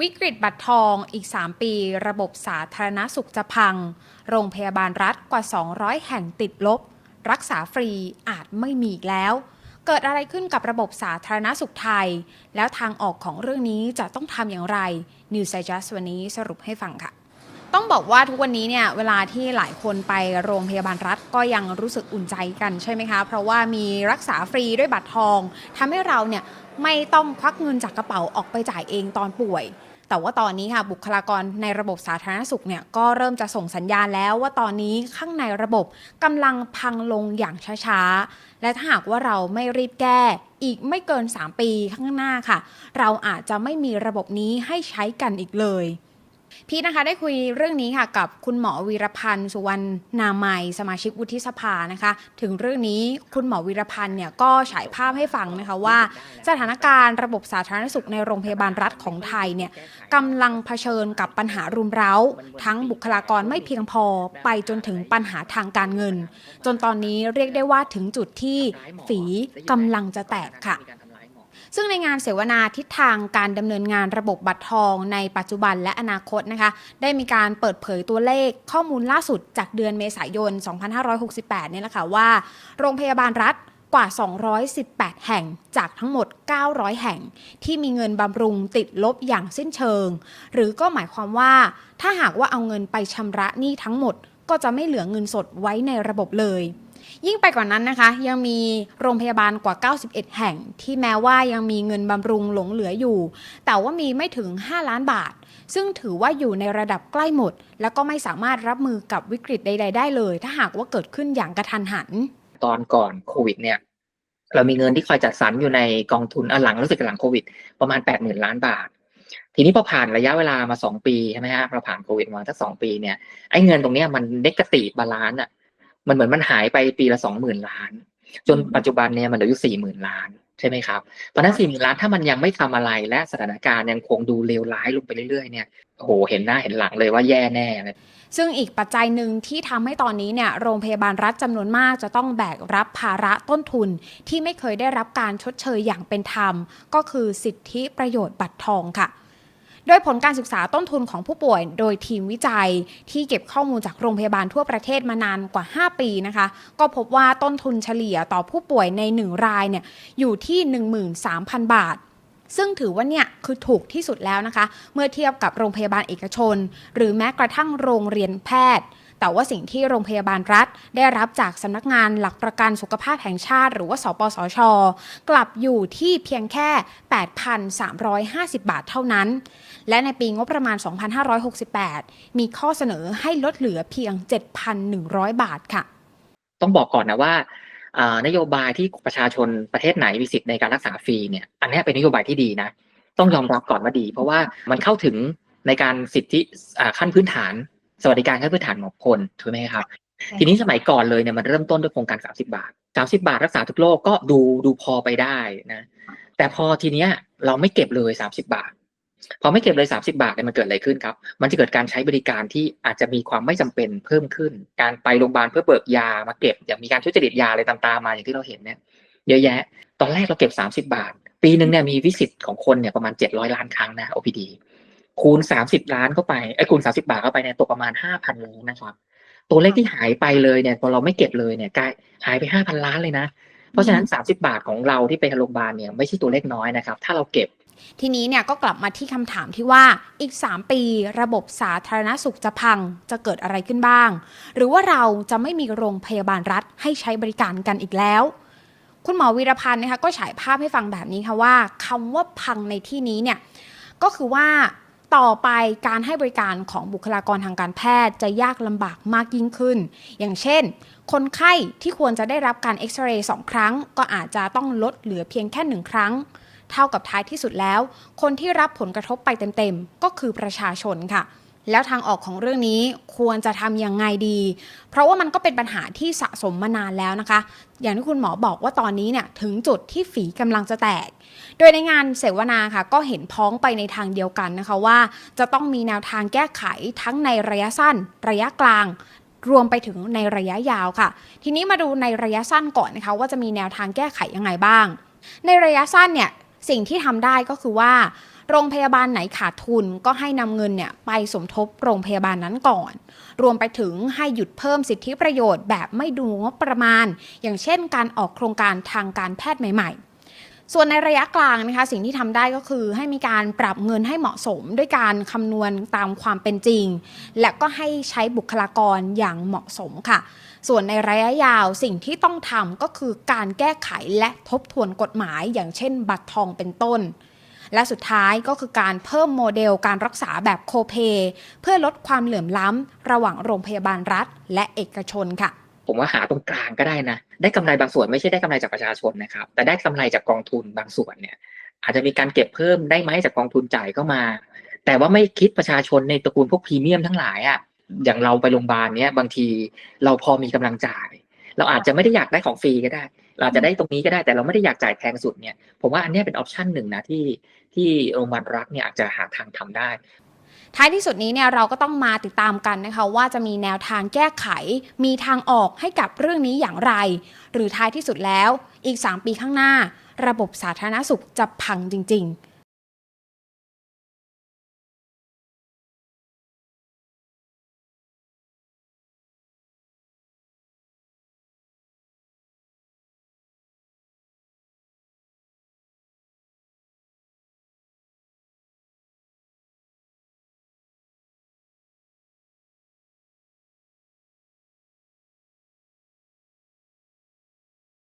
วิกฤตบัตรทองอีก 3 ปี ระบบสาธารณสุขจะพัง โรงพยาบาลรัฐกว่า 200 แห่งติดลบ รักษาฟรีอาจไม่มีอีกแล้ว เกิดอะไรขึ้นกับระบบสาธารณสุขไทย แล้วทางออกของเรื่องนี้จะต้องทำอย่างไร News i g e s t วันนี้สรุปให้ฟังค่ะ ต้องบอกว่าทุกวันนี้เนี่ยเวลาที่หลายคนไปโรงพยาบาลรัฐก็ยังรู้สึกอุ่นใจกันใช่ไหมคะ เพราะว่ามีรักษาฟรีด้วยบัตรทองทำให้เราเนี่ยไม่ต้องควักเงินจากกระเป๋าออกไปจ่ายเองตอนป่วย แต่ว่าตอนนี้ค่ะบุคลากรในระบบสาธารณสุขเนี่ยก็เริ่มจะส่งสัญญาณแล้วว่าตอนนี้ข้างในระบบกำลังพังลงอย่างช้าๆ และถ้าหากว่าเราไม่รีบแก้อีกไม่เกิน 3 ปีข้างหน้าค่ะ เราอาจจะไม่มีระบบนี้ให้ใช้กันอีกเลย พี่นะคะได้คุยเรื่องนี้ค่ะกับคุณหมอวีรพันธ์สุวรรณนามัย สมาชิกวุฒิสภานะคะ ถึงเรื่องนี้คุณหมอวีรพันธ์เนี่ยก็ฉายภาพให้ฟังนะคะว่า สถานการณ์ระบบสาธารณสุขในโรงพยาบาลรัฐของไทยเนี่ยกำลังเผชิญกับปัญหารุมเร้า ทั้งบุคลากรไม่เพียงพอไปจนถึงปัญหาทางการเงิน จนตอนนี้เรียกได้ว่าถึงจุดที่ฝีกำลังจะแตกค่ะ ซึ่งในงานเสวนาทิศทางการดำเนินงานระบบบัตรทองในปัจจุบันและอนาคตนะคะ ได้มีการเปิดเผยตัวเลขข้อมูลล่าสุดจากเดือนเมษายน 2568 เนี่ยแหละค่ะว่า โรงพยาบาลรัฐกว่า 218 แห่งจากทั้งหมด 900 แห่ง ที่มีเงินบำรุงติดลบอย่างสิ้นเชิง หรือก็หมายความว่า ถ้าหากว่าเอาเงินไปชำระหนี้ทั้งหมด ก็จะไม่เหลือเงินสดไว้ในระบบเลย ยิ่งไปกว่านั้นนะคะ ยังมีโรงพยาบาลกว่า 91 แห่ง ที่แม้ว่ายังมีเงินบำรุงหลงเหลืออยู่ แต่ว่ามีไม่ถึง 5 ล้านบาท ซึ่งถือว่าอยู่ในระดับใกล้หมด แล้วก็ไม่สามารถรับมือกับวิกฤตใด ๆ ได้เลย ถ้าหากว่าเกิดขึ้นอย่างกระทันหัน ตอนก่อนโควิดเนี่ยเรามีเงินที่คอยจัดสรรอยู่ในกองทุนอหลังรู้สึกหลังโควิด ประมาณแปดหมื่นล้านบาท ทีนี้พอผ่านระยะเวลามาสองปีใช่ไหมฮะเราผ่านโควิดมาสักสองปีเนี่ยไอ้เงินตรงนี้มันเนกาตีบาลานซ์อะ มันเหมือนมันหายไปปีละสองหมื่นล้าน จนปัจจุบันเนี่ยมันเหลืออยู่สี่หมื่นล้านใช่ไหมครับตอนนั้นสี่หมื่นล้านถ้ามันยังไม่ทำอะไรและสถานการณ์ยังคงดูเลวร้ายลงไปเรื่อยๆเนี่ยโอ้โหเห็นหน้าเห็นหลังเลยว่าแย่แน่เลยซึ่งอีกปัจจัยหนึ่งที่ทำให้ตอนนี้เนี่ยโรงพยาบาลรัฐจำนวนมากจะต้องแบกรับภาระต้นทุน ที่ไม่เคยได้รับการชดเชยอย่างเป็นธรรม ก็คือสิทธิประโยชน์บัตรทองค่ะ โดยผลการศึกษาต้นทุนของผู้ป่วย โดยทีมวิจัย ที่เก็บข้อมูลจากโรงพยาบาลทั่วประเทศมานานกว่า 5 ปีนะคะ ก็พบว่าต้นทุนเฉลี่ยต่อผู้ป่วยใน 1 รายเนี่ยอยู่ที่ 13,000 บาทซึ่งถือว่าเนี่ยคือถูกที่สุดแล้วนะคะ เมื่อเทียบกับโรงพยาบาลเอกชน หรือแม้กระทั่งโรงเรียนแพทย์ แต่ว่าสิ่งที่โรงพยาบาลรัฐ ได้รับจากสำนักงานหลักประกันสุขภาพแห่งชาติ หรือว่าสปสช กลับอยู่ที่เพียงแค่ 8,350 บาทเท่านั้น และในปีงบประมาณ 2568 มีข้อเสนอให้ลดเหลือเพียง 7,100 บาทค่ะ ต้องบอกก่อนนะว่านโยบายที่ประชาชนประเทศไหนมีสิทธิ์ในการรักษาฟรีเนี่ยอันนี้เป็นนโยบายที่ดีนะ ต้องยอมรับก่อนว่าดี เพราะว่ามันเข้าถึงในการสิทธิขั้นพื้นฐาน สวัสดิการขั้นพื้นฐานของคนถูกไหมครับ ทีนี้สมัยก่อนเลยเนี่ยมันเริ่มต้นด้วยโครงการ 30 บาท 30 บาทรักษาทุกโรคก็ดูดูพอไปได้นะ แต่พอทีเนี้ยเราไม่เก็บเลย 30 บาท พอไม่เก็บเลย 30 บาทเนี่ยมันเกิดอะไรขึ้นครับ มันจะเกิดการใช้บริการที่อาจจะมีความไม่จำเป็นเพิ่มขึ้น การไปโรงพยาบาลเพื่อเบิกยามาเก็บ อย่างมีการทุจริตยาอะไรตามๆมาอย่างที่เราเห็นเนี่ยเยอะแยะ ตอนแรกเราเก็บ 30 บาท ปีหนึ่งเนี่ยมีวิสิตของคนเนี่ยประมาณ 700 ล้านครั้งนะ OPD คูณ30ล้านเข้าไปไอ้คูณ30บาทเข้าไปเนี่ยตกประมาณ5,000ล้านนะครับ ตัวเลขที่หายไปเลยเนี่ยพอเราไม่เก็บเลยเนี่ยกลายหายไป5,000ล้านเลยนะ เพราะฉะนั้น30บาทของเราที่ไปโรงพยาบาลเนี่ยไม่ใช่ตัวเลขน้อยนะครับ ถ้าเราเก็บ ทีนี้เนี่ยก็กลับมาที่คำถามที่ว่าอีก 3 ปีระบบสาธารณสุขจะพังจะเกิดอะไรขึ้นบ้าง หรือว่าเราจะไม่มีโรงพยาบาลรัฐให้ใช้บริการกันอีกแล้วคุณหมอวีรพันธ์นะคะก็ฉายภาพให้ฟังแบบนี้ค่ะว่าคำว่าพังในที่นี้เนี่ยก็คือว่า ต่อไปการให้บริการของบุคลากรทางการแพทย์จะยากลำบากมากยิ่งขึ้น อย่างเช่น คนไข้ที่ควรจะได้รับการเอ็กซเรย์สองครั้ง ก็อาจจะต้องลดเหลือเพียงแค่หนึ่งครั้ง เท่ากับท้ายที่สุดแล้ว คนที่รับผลกระทบไปเต็มๆ ก็คือประชาชนค่ะ แล้วทางออกของเรื่องนี้ควรจะทำยังไงดี เพราะว่ามันก็เป็นปัญหาที่สะสมมานานแล้วนะคะ อย่างที่คุณหมอบอกว่าตอนนี้เนี่ยถึงจุดที่ฝีกำลังจะแตก โดยในงานเสวนาค่ะ ก็เห็นพ้องไปในทางเดียวกันนะคะว่า จะต้องมีแนวทางแก้ไขทั้งในระยะสั้น ระยะกลางรวมไปถึงในระยะยาวค่ะ ทีนี้มาดูในระยะสั้นก่อนนะคะว่าจะมีแนวทางแก้ไขยังไงบ้าง ในระยะสั้นเนี่ยสิ่งที่ทำได้ก็คือว่า โรงพยาบาลไหนขาดทุนก็ให้นำเงินเนี่ยไปสมทบโรงพยาบาลนั้นก่อน รวมไปถึงให้หยุดเพิ่มสิทธิประโยชน์แบบไม่ดูงบประมาณ อย่างเช่น การออกโครงการทางการแพทย์ใหม่ ๆส่วนในระยะกลางนะคะสิ่งที่ทำได้ก็คือให้มีการปรับเงินให้เหมาะสม ด้วยการคำนวณตามความเป็นจริง และก็ให้ใช้บุคลากรอย่างเหมาะสมค่ะ ส่วนในระยะยาวสิ่งที่ต้องทำก็คือการแก้ไขและทบทวนกฎหมาย อย่างเช่น บัตรทองเป็นต้น และสุดท้ายก็คือการเพิ่มโมเดลการรักษาแบบโคเปเพื่อลดความเหลื่อมล้ำ ระหว่างโรงพยาบาลรัฐ และเอกชนค่ะ ผมว่าหาตรงกลางก็ได้นะ ได้กำไรบางส่วนไม่ใช่ได้กำไรจากประชาชนนะครับ แต่ได้กำไรจากกองทุนบางส่วนเนี่ยอาจจะมีการเก็บเพิ่มได้ไหมจากกองทุนจ่ายเข้ามา แต่ว่าไม่คิดประชาชนในตระกูลพวกพรีเมียมทั้งหลายอะ่ะอย่างเราไปโรงพยาบาลเนี้ยบางทีเราพอมีกำลังจ่าย เราอาจจะไม่ได้อยากได้ของฟรีก็ได้ เราจะได้ตรงนี้ก็ได้แต่เราไม่ได้อยากจ่ายแพงสุดเนี่ยผมว่าอันนี้เป็นออปชันหนึ่งนะที่ที่โรงพยาบาลรัฐเนี่ยอาจจะหาทางทำได้ท้ายที่สุดนี้เนี่ยเราก็ต้องมาติดตามกันนะคะว่าจะมีแนวทางแก้ไข มีทางออกให้กับเรื่องนี้อย่างไร หรือท้ายที่สุดแล้วอีก 3 ปีข้างหน้า ระบบสาธารณสุขจะพังจริง ๆ